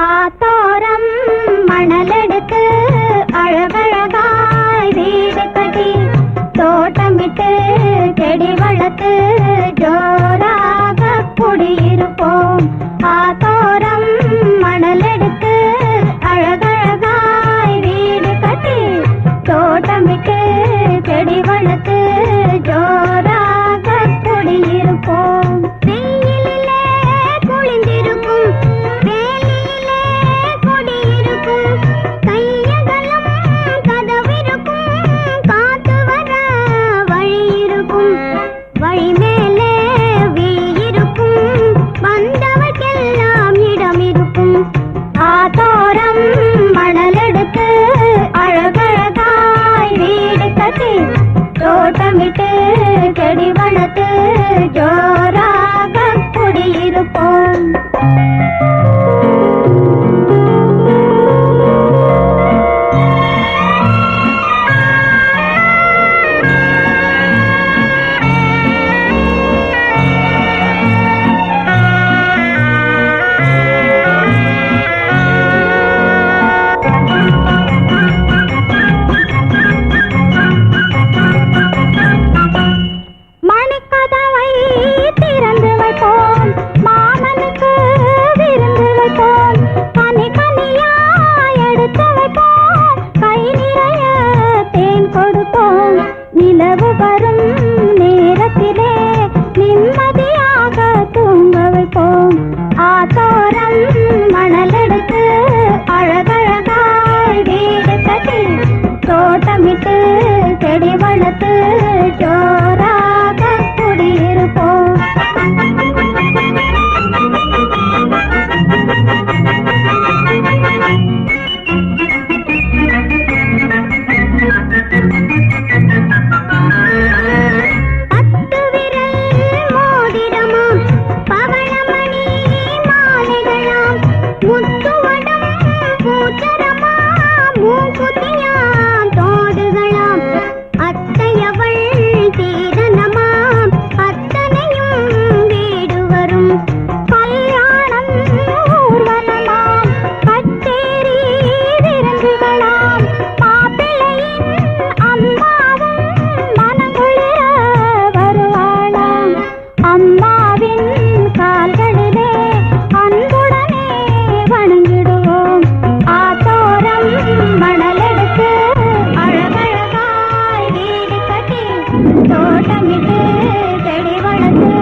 ఆ இரவு வரும் நேரத்திலே நிம்மதியாக தூங்க வைப்போம் ஆத்தோரம் மணலெடுத்து அழகழகாய் வீடு கட்டி தோட்டமிட்டு செடி வளர்த்து one. ஓட்டமிட்டு தெளிவளத்து